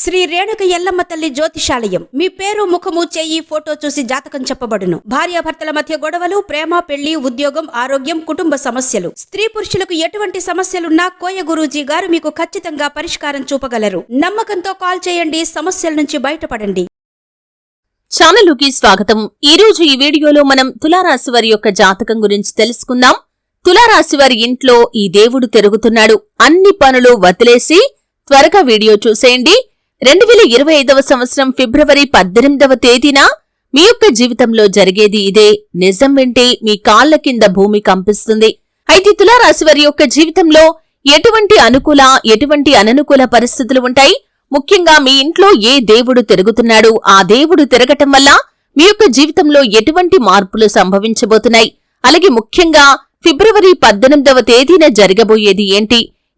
శ్రీ రేణుక ఎల్లమ్మ తల్లి జ్యోతిషాలయం. మీ పేరు ముఖము చెయ్యి ఫోటో చూసి జాతకం చెప్పబడును. భార్యాభర్తల మధ్య గొడవలు ప్రేమ పెళ్ళి ఉద్యోగం ఆరోగ్యం కుటుంబ సమస్యలు. స్త్రీ పురుషులకు ఎటువంటి సమస్యలున్నా కోయ గురూజీ గారు మీకు ఖచ్చితంగా పరిష్కారం చూపగలరు. నమ్మకంతో కాల్ చేయండి సమస్యల నుంచి బయటపడండి. ఛానలుకి స్వాగతం. ఈ రోజు ఈ వీడియోలో మనం తులారాశి వారి యొక్క జాతకం గురించి తెలుసుకుందాం. తులారాశి వారి ఇంట్లో ఈ దేవుడు తిరుగుతున్నాడు. అన్ని పనులు వదిలేసి త్వరగా వీడియో చూసేయండి. రెండు వేల ఇరవై ఐదవ సంవత్సరం ఫిబ్రవరి పద్దెనిమిదవ తేదీన మీ యొక్క జీవితంలో జరిగేది ఇదే. నిజం వింటే మీ కాళ్ళ కింద భూమి కంపిస్తుంది. అయితే తులారాశి వారి యొక్క జీవితంలో ఎటువంటి అనుకూల ఎటువంటి అననుకూల పరిస్థితులు ఉంటాయి? ముఖ్యంగా మీ ఇంట్లో ఏ దేవుడు తిరుగుతున్నాడు? ఆ దేవుడు తిరగటం వల్ల మీ యొక్క జీవితంలో ఎటువంటి మార్పులు సంభవించబోతున్నాయి? అలాగే ముఖ్యంగా ఫిబ్రవరి పద్దెనిమిదవ తేదీన జరగబోయేది ఏంటి?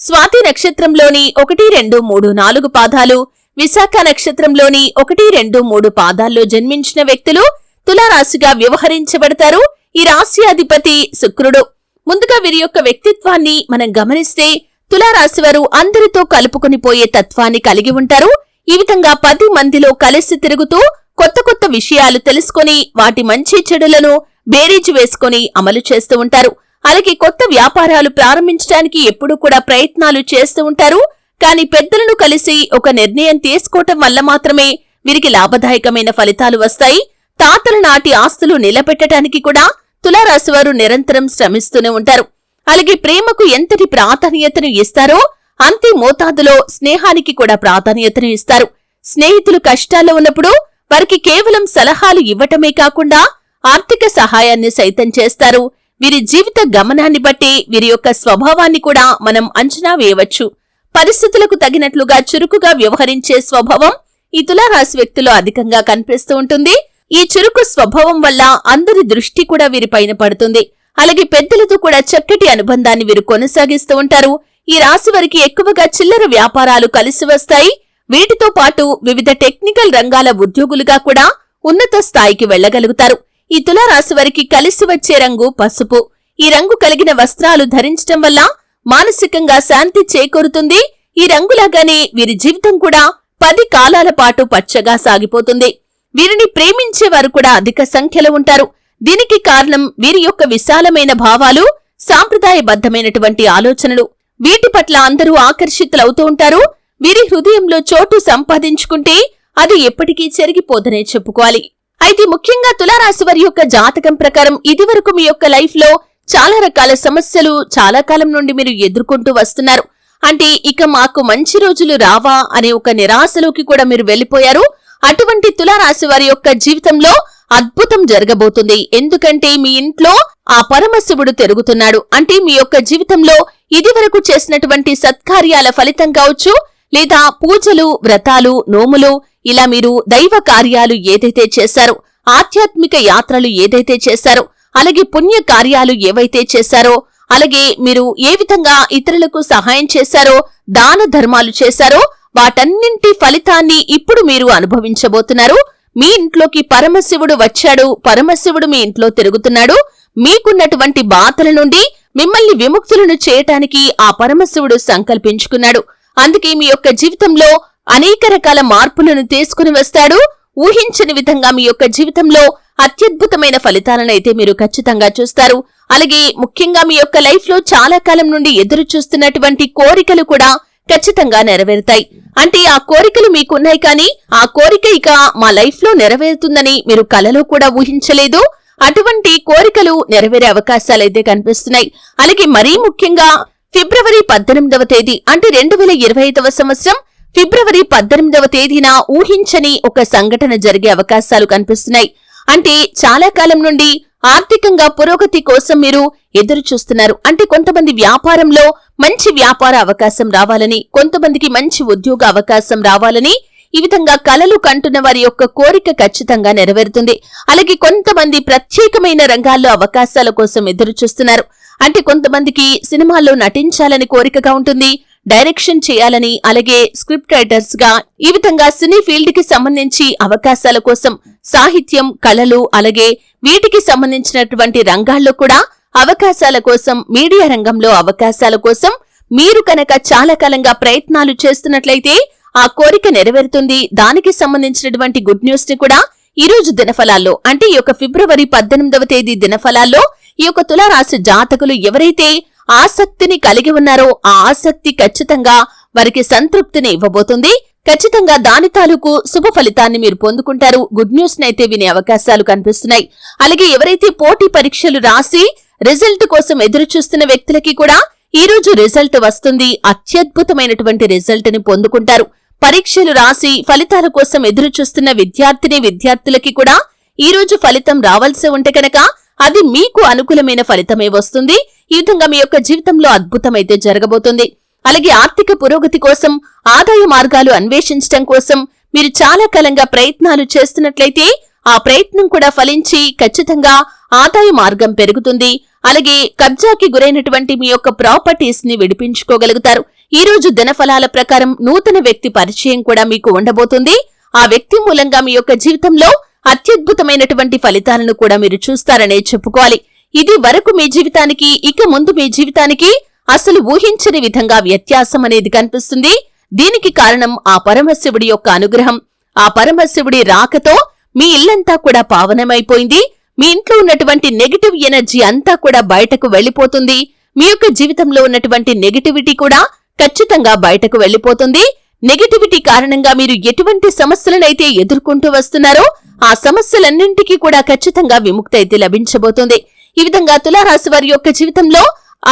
స్వాతి నక్షత్రంలోని ఒకటి రెండు మూడు నాలుగు పాదాలు విశాఖ నక్షత్రంలోని ఒకటి రెండు మూడు పాదాల్లో జన్మించిన వ్యక్తులు తులారాశిగా వ్యవహరించబడతారు. ఈ రాశి అధిపతి శుక్రుడు. ముందుగా వీరి యొక్క వ్యక్తిత్వాన్ని మనం గమనిస్తే తులారాశి వారు అందరితో కలుపుకుని పోయే తత్వాన్ని కలిగి ఉంటారు. ఈ విధంగా పది మందిలో కలిసి తిరుగుతూ కొత్త కొత్త విషయాలు తెలుసుకొని వాటి మంచి చెడులను బేరీజు వేసుకుని అమలు చేస్తూ ఉంటారు. అలాగే కొత్త వ్యాపారాలు ప్రారంభించడానికి ఎప్పుడూ కూడా ప్రయత్నాలు చేస్తూ ఉంటారు. కానీ పెద్దలను కలిసి ఒక నిర్ణయం తీసుకోవటం వల్ల మాత్రమే వీరికి లాభదాయకమైన ఫలితాలు వస్తాయి. తాతల నాటి ఆస్తులు నిలబెట్టడానికి కూడా తులారాశి వారు నిరంతరం శ్రమిస్తూనే ఉంటారు. అలాగే ప్రేమకు ఎంతటి ప్రాధాన్యతను ఇస్తారో అంతే మోతాదులో స్నేహానికి కూడా ప్రాధాన్యతను ఇస్తారు. స్నేహితులు కష్టాల్లో ఉన్నప్పుడు వారికి కేవలం సలహాలు ఇవ్వటమే కాకుండా ఆర్థిక సహాయాన్ని సైతం చేస్తారు. వీరి జీవిత గమనాన్ని బట్టి వీరి యొక్క స్వభావాన్ని కూడా మనం అంచనా వేయవచ్చు. పరిస్థితులకు తగినట్లుగా చురుకుగా వ్యవహరించే స్వభావం ఈ తులారాశి వ్యక్తిలో అధికంగా కనిపిస్తూ ఉంటుంది. ఈ చురుకు స్వభావం వల్ల అందరి దృష్టి కూడా వీరిపైన పడుతుంది. అలాగే పెద్దలతో కూడా చక్కటి అనుబంధాన్ని వీరు కొనసాగిస్తూ ఉంటారు. ఈ రాశి వారికి ఎక్కువగా చిల్లర వ్యాపారాలు కలిసి వస్తాయి. వీటితో పాటు వివిధ టెక్నికల్ రంగాల ఉద్యోగులుగా కూడా ఉన్నత స్థాయికి వెళ్ళగలుగుతారు ఈ తులారాశి వారికి కలిసి వచ్చే రంగు పసుపు. ఈ రంగు కలిగిన వస్త్రాలు ధరించటం వల్ల మానసికంగా శాంతి చేకూరుతుంది. ఈ రంగులాగానే వీరి జీవితం కూడా పది కాలాల పాటు పచ్చగా సాగిపోతుంది. వీరిని ప్రేమించే వారు కూడా అధిక సంఖ్యలో ఉంటారు. దీనికి కారణం వీరి యొక్క విశాలమైన భావాలు సాంప్రదాయబద్ధమైనటువంటి ఆలోచనలు. వీటి పట్ల అందరూ ఆకర్షితులవుతూ ఉంటారు. వీరి హృదయంలో చోటు సంపాదించుకుంటే అది ఎప్పటికీ చెరిగిపోదనే చెప్పుకోవాలి. అయితే ముఖ్యంగా తులారాశి వారి యొక్క జాతకం ప్రకారం ఇదివరకు మీ యొక్క లైఫ్లో చాలా రకాల సమస్యలు చాలా కాలం నుండి మీరు ఎదుర్కొంటూ వస్తున్నారు. అంటే ఇక మాకు మంచి రోజులు రావా అనే ఒక నిరాశలోకి కూడా మీరు వెళ్ళిపోయారు. అటువంటి తులారాశి వారి యొక్క జీవితంలో అద్భుతం జరగబోతుంది. ఎందుకంటే మీ ఇంట్లో ఆ పరమశివుడు తిరుగుతున్నాడు. అంటే మీ యొక్క జీవితంలో ఇదివరకు చేసినటువంటి సత్కార్యాల ఫలితం కావచ్చు లేదా పూజలు వ్రతాలు నోములు ఇలా మీరు దైవ కార్యాలు ఏదైతే చేశారో ఆధ్యాత్మిక యాత్రలు ఏదైతే చేశారో అలాగే పుణ్య కార్యాలు ఏవైతే చేశారో అలాగే మీరు ఏ విధంగా ఇతరులకు సహాయం చేశారో దాన ధర్మాలు చేశారో వాటన్నింటి ఫలితాన్ని ఇప్పుడు మీరు అనుభవించబోతున్నారు. మీ ఇంట్లోకి పరమశివుడు వచ్చాడు పరమశివుడు మీ ఇంట్లో తిరుగుతున్నాడు. మీకున్నటువంటి బాధల నుండి మిమ్మల్ని విముక్తులను చేయటానికి ఆ పరమశివుడు సంకల్పించుకున్నాడు. అందుకే మీ యొక్క జీవితంలో అనేక రకాల మార్పులను తీసుకుని వస్తాడు. ఊహించని విధంగా మీ యొక్క జీవితంలో అత్యద్భుతమైన ఫలితాలనైతే మీరు ఖచ్చితంగా చూస్తారు. అలాగే ముఖ్యంగా మీ యొక్క లైఫ్లో చాలా కాలం నుండి ఎదురు చూస్తున్నటువంటి కోరికలు కూడా ఖచ్చితంగా నెరవేరుతాయి. అంటే ఆ కోరికలు మీకున్నాయి కానీ ఆ కోరిక ఇక మా లైఫ్లో నెరవేరుతుందని మీరు కలలో కూడా ఊహించలేదు. అటువంటి కోరికలు నెరవేరే అవకాశాలైతే కనిపిస్తున్నాయి. అలాగే మరీ ముఖ్యంగా ఫిబ్రవరి పద్దెనిమిదవ తేదీ అంటే రెండు వేల ఇరవై ఐదవ సంవత్సరం ఫిబ్రవరి పద్దెనిమిదవ తేదీన ఊహించని ఒక సంఘటన జరిగే అవకాశాలు కనిపిస్తున్నాయి. అంటే చాలా కాలం నుండి ఆర్థికంగా పురోగతి కోసం మీరు ఎదురు చూస్తున్నారు అంటే కొంతమంది వ్యాపారంలో మంచి వ్యాపార అవకాశం రావాలని కొంతమందికి మంచి ఉద్యోగ అవకాశం రావాలని ఈ విధంగా కలలు కంటున్న వారి యొక్క కోరిక ఖచ్చితంగా నెరవేరుతుంది. అలాగే కొంతమంది ప్రత్యేకమైన రంగాల్లో అవకాశాల కోసం ఎదురు చూస్తున్నారు అంటే కొంతమందికి సినిమాల్లో నటించాలని కోరికగా ఉంటుంది. డైరెక్షన్ చేయాలని అలాగే స్క్రిప్ట్ రైటర్స్గా ఈ విధంగా సినీ ఫీల్డ్కి సంబంధించి అవకాశాల కోసం సాహిత్యం కళలు అలాగే వీటికి సంబంధించినటువంటి రంగాల్లో కూడా అవకాశాల కోసం మీడియా రంగంలో అవకాశాల కోసం మీరు కనుక చాలా కాలంగా ప్రయత్నాలు చేస్తున్నట్లయితే ఆ కోరిక నెరవేరుతుంది. దానికి సంబంధించినటువంటి గుడ్ న్యూస్ని కూడా ఈ రోజు దినఫలాల్లో అంటే ఈ యొక్క ఫిబ్రవరి పద్దెనిమిదవ తేదీ దినఫలాల్లో ఈ యొక్క తులారాశి జాతకులు ఎవరైతే ఆసక్తిని కలిగి ఉన్నారో ఆ ఆసక్తి ఖచ్చితంగా వారికి సంతృప్తిని ఇవ్వబోతుంది. ఖచ్చితంగా దాని తాలూకు శుభ ఫలితాన్ని మీరు పొందుకుంటారు. గుడ్ న్యూస్ నైతే వినే అవకాశాలు కనిపిస్తున్నాయి. అలాగే ఎవరైతే పోటీ పరీక్షలు రాసి రిజల్ట్ కోసం ఎదురు చూస్తున్న వ్యక్తులకి కూడా ఈ రోజు రిజల్ట్ వస్తుంది. అత్యద్భుతమైనటువంటి రిజల్ట్ని పొందుకుంటారు. పరీక్షలు రాసి ఫలితాల కోసం ఎదురు చూస్తున్న విద్యార్థిని విద్యార్థులకి కూడా ఈ రోజు ఫలితం రావాల్సి ఉంటే కనుక అది మీకు అనుకూలమైన ఫలితమే వస్తుంది. ఈ విధంగా మీ యొక్క జీవితంలో అద్భుతమైతే జరగబోతుంది. అలాగే ఆర్థిక పురోగతి కోసం ఆదాయ మార్గాలు అన్వేషించడం కోసం మీరు చాలా కాలంగా ప్రయత్నాలు చేస్తున్నట్లయితే ఆ ప్రయత్నం కూడా ఫలించి ఖచ్చితంగా ఆదాయ మార్గం పెరుగుతుంది. అలాగే కబ్జాకి గురైనటువంటి మీ యొక్క ప్రాపర్టీస్ని విడిపించుకోగలుగుతారు. ఈ రోజు దినఫలాల ప్రకారం నూతన వ్యక్తి పరిచయం కూడా మీకు ఉండబోతుంది. ఆ వ్యక్తి మూలంగా మీ యొక్క జీవితంలో అత్యద్భుతమైనటువంటి ఫలితాలను కూడా మీరు చూస్తారనే చెప్పుకోవాలి. ఇది వరకు మీ జీవితానికి ఇక ముందు మీ జీవితానికి అసలు ఊహించని విధంగా వ్యత్యాసం అనేది కనిపిస్తుంది. దీనికి కారణం ఆ పరమశివుడి యొక్క అనుగ్రహం. ఆ పరమశివుడి రాకతో మీ ఇల్లంతా కూడా పావనమైపోయింది. మీ ఇంట్లో ఉన్నటువంటి నెగటివ్ ఎనర్జీ అంతా కూడా బయటకు వెళ్ళిపోతుంది మీ యొక్క జీవితంలో ఉన్నటువంటి నెగిటివిటీ కూడా ఖచ్చితంగా బయటకు వెళ్ళిపోతుంది నెగటివిటీ కారణంగా మీరు ఎటువంటి సమస్యలనైతే ఎదుర్కొంటూ వస్తున్నారో ఆ సమస్యలన్నింటికీ కూడా ఖచ్చితంగా విముక్తి అయితే లభించబోతుంది. ఈ విధంగా తులారాశి వారి యొక్క జీవితంలో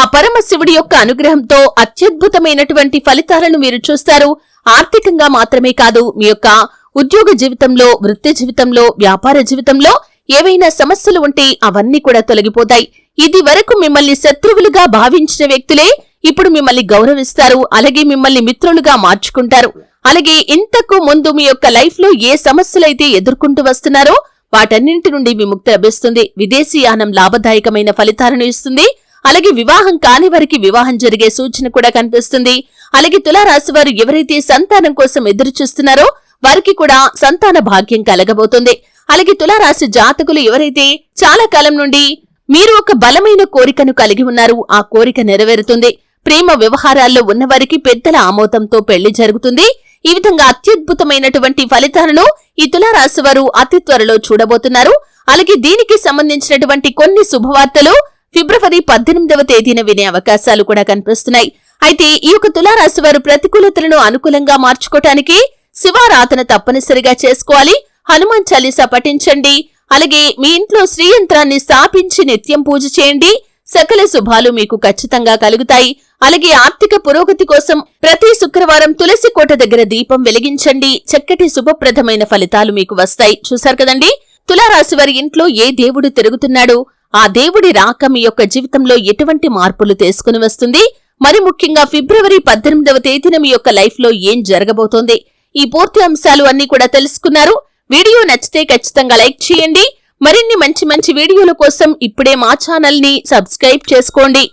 ఆ పరమశివుడి యొక్క అనుగ్రహంతో అత్యద్భుతమైనటువంటి ఫలితాలను మీరు చూస్తారు. ఆర్థికంగా మాత్రమే కాదు మీ యొక్క ఉద్యోగ జీవితంలో వృత్తి జీవితంలో వ్యాపార జీవితంలో ఏవైనా సమస్యలు ఉంటే అవన్నీ కూడా తొలగిపోతాయి. ఇది వరకు మిమ్మల్ని శత్రువులుగా భావించిన వ్యక్తులే ఇప్పుడు మిమ్మల్ని గౌరవిస్తారు. అలాగే మిమ్మల్ని మిత్రులుగా మార్చుకుంటారు. అలాగే ఇంతకు ముందు మీ యొక్క లైఫ్లో ఏ సమస్యలైతే ఎదుర్కొంటూ వస్తున్నారో వాటన్నింటి నుండి విముక్తి లభిస్తుంది. విదేశీయానం లాభదాయకమైన ఫలితాలను ఇస్తుంది. అలాగే వివాహం కాని వారికి వివాహం జరిగే సూచన కూడా కనిపిస్తుంది. అలాగే తులారాశి వారు ఎవరైతే సంతానం కోసం ఎదురు చూస్తున్నారో వారికి కూడా సంతాన భాగ్యం కలగబోతుంది. అలాగే తులారాశి జాతకులు ఎవరైతే చాలా కాలం నుండి మీరు ఒక బలమైన కోరికను కలిగి ఉన్నారు. ఆ కోరిక నెరవేరుతుంది. ప్రేమ వ్యవహారాల్లో ఉన్నవారికి పెద్దల ఆమోదంతో పెళ్ళి జరుగుతుంది. ఈ విధంగా అత్యద్భుతమైనటువంటి ఫలితాలను ఈ తులారాశి వారు అతి త్వరలో చూడబోతున్నారు. అలాగే దీనికి సంబంధించినటువంటి కొన్ని శుభవార్తలు ఫిబ్రవరి పద్దెనిమిదవ తేదీన వినే అవకాశాలు కూడా కనిపిస్తున్నాయి. అయితే ఈ యొక్క తులారాశి వారు ప్రతికూలతలను అనుకూలంగా మార్చుకోవటానికి శివారాధన తప్పనిసరిగా చేసుకోవాలి. హనుమాన్ చాలీసా పఠించండి. అలాగే మీ ఇంట్లో శ్రీయంత్రాన్ని స్థాపించి నిత్యం పూజ చేయండి. సకల శుభాలు మీకు ఖచ్చితంగా కలుగుతాయి. అలాగే ఆర్థిక పురోగతి కోసం ప్రతి శుక్రవారం తులసి కోట దగ్గర దీపం వెలిగించండి. చక్కటి శుభప్రదమైన ఫలితాలు మీకు వస్తాయి. చూశారు కదండి? తులారాశి వారి ఇంట్లో ఏ దేవుడు తిరుగుతున్నాడు? ఆ దేవుడి రాక మీ యొక్క జీవితంలో ఎటువంటి మార్పులు తీసుకుని వస్తుంది? మరి ముఖ్యంగా ఫిబ్రవరి పద్దెనిమిదవ తేదీన మీ యొక్క లైఫ్లో ఏం జరగబోతోంది? ఈ పూర్తి అంశాలు అన్ని కూడా తెలుసుకున్నారు. వీడియో నచ్చితే ఖచ్చితంగా లైక్ చేయండి. మరిన్ని మంచి మంచి వీడియోల కోసం ఇప్పుడే మా ఛానల్ని సబ్స్క్రైబ్ చేసుకోండి.